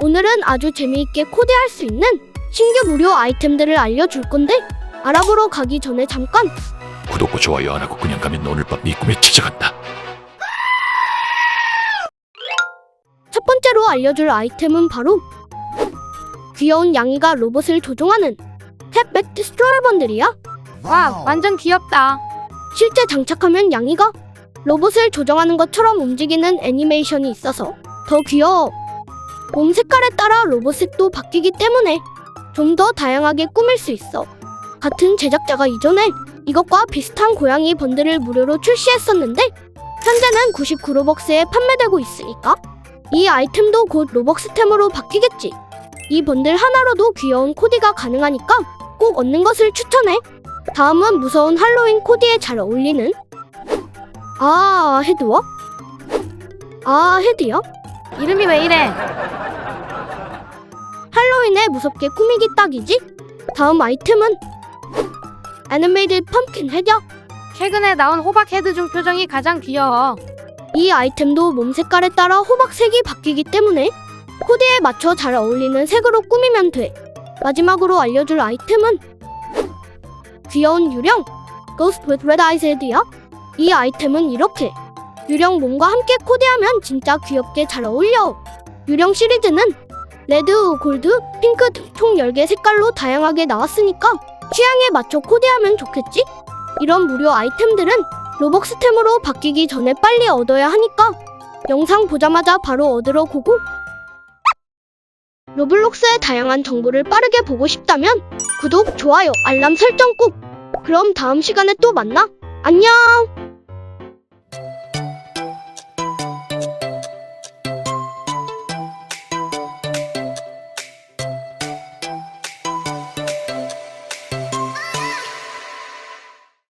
오늘은 아주 재미있게 코디할 수 있는 신규 무료 아이템들을 알려줄 건데 알아보러 가기 전에 잠깐 구독과 좋아요 안 하고 그냥 가면 오늘 밤 네 꿈에 찾아간다. 첫 번째로 알려줄 아이템은 바로 귀여운 양이가 로봇을 조종하는 탭백 디스트로이 번들이야. 와, 완전 귀엽다. 실제 장착하면 양이가 로봇을 조정하는 것처럼 움직이는 애니메이션이 있어서 더 귀여워. 몸 색깔에 따라 로봇 색도 바뀌기 때문에 좀 더 다양하게 꾸밀 수 있어. 같은 제작자가 이전에 이것과 비슷한 고양이 번들을 무료로 출시했었는데 현재는 99로벅스에 판매되고 있으니까 이 아이템도 곧 로벅스템으로 바뀌겠지. 이 번들 하나로도 귀여운 코디가 가능하니까 꼭 얻는 것을 추천해. 다음은 무서운 할로윈 코디에 잘 어울리는 아 헤드워? 아 헤드요? 이름이 왜 이래? 할로윈에 무섭게 꾸미기 딱이지? 다음 아이템은 애니메이드 펌킨 헤드야 최근에 나온 호박 헤드 중 표정이 가장 귀여워. 이 아이템도 몸 색깔에 따라 호박색이 바뀌기 때문에 코디에 맞춰 잘 어울리는 색으로 꾸미면 돼 마지막으로 알려줄 아이템은 귀여운 유령 Ghost with Red Eyes 헤드야 이 아이템은 이렇게 유령 몸과 함께 코디하면 진짜 귀엽게 잘 어울려. 유령 시리즈는 레드, 골드, 핑크 등총 10개 색깔로 다양하게 나왔으니까 취향에 맞춰 코디하면 좋겠지? 이런 무료 아이템들은 로벅스템으로 바뀌기 전에 빨리 얻어야 하니까 영상 보자마자 바로 얻으러 고고. 로블록스의 다양한 정보를 빠르게 보고 싶다면 구독, 좋아요, 알람 설정 꾹 그럼 다음 시간에 또 만나. 안녕